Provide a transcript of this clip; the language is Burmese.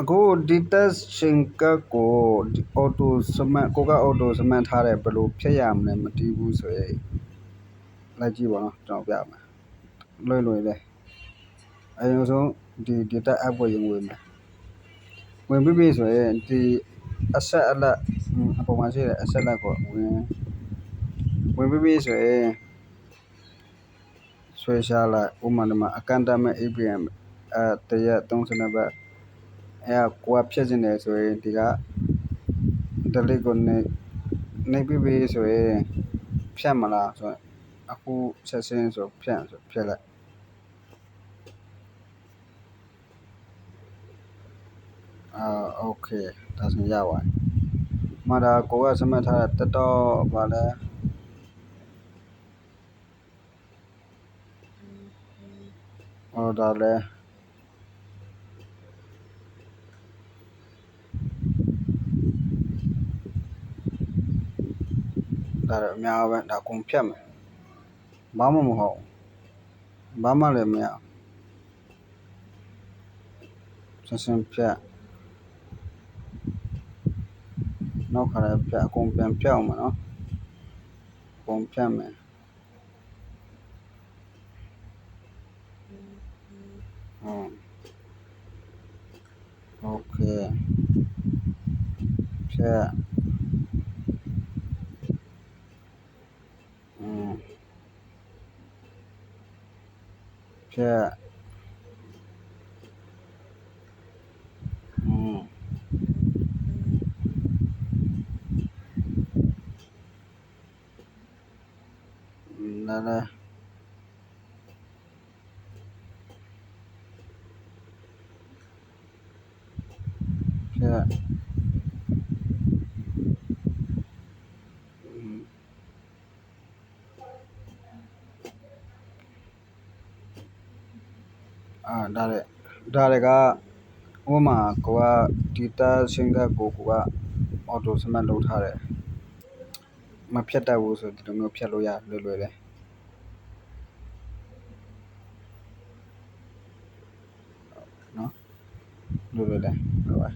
အခု detection ကတ်ကိုဒီ auto စမတ်ကိုက auto စမတ်ထားတယ်ဘယ်လိုဖြတ်ရမလဲမသိဘူးဆိုရင်လိုက်ကြည့်ပါတော့ကျွန်တော်ပြမယ်လွယ်လွယ်လေးအရင်ဆုံးဒီ data app ကိုရင်ဝင်မယ်ဝင်ပြီးပြီဆိုရင်ဒီ asset alert အပေါ်မှာရှိတဲ့ asset alert ကိုဝင်ဝင်ပြီးပြီဆိုရင်ဆွဲရှားလိုက်ဥပမာဒီမှာအကန့်အသတ်မဲ့ APM အဲတရက်30ဘတ် အဲကိုကဖြတ်နေတယ်ဆိုရင်ဒီက delete ကိုနေနေပြီးပြီဆိုရင်ဖြတ်မလားဆိုရင်အခုဆက်စင်းဆိုဖြတ်ဆိုဖြတ်လိုက်အာโอเคဒါဆိုရပါတယ်မဒါကိုကစမှတ်ထားတာတတော်ပါလဲဟောဒါလဲ Darimyaawɛ Dakumpiɛmi Bamumuhu Bamalemia Sunshinkpiɛ Guunkpɛn kpɛm ŋɔ Guunkpɛmmi okay, piɛ 嗯。这嗯。嗯。来来这 ဒါလေဒါလေကဥပမာကိုက data sync ကိုကိုက auto smart လုပ်ထားတယ်မဖြတ်တတ်ဘူးဆိုဒီလိုမျိုးဖြတ်လို့ရလွယ်လွယ်လေးနော်လွယ်လွယ်လေးဟုတ်ပါ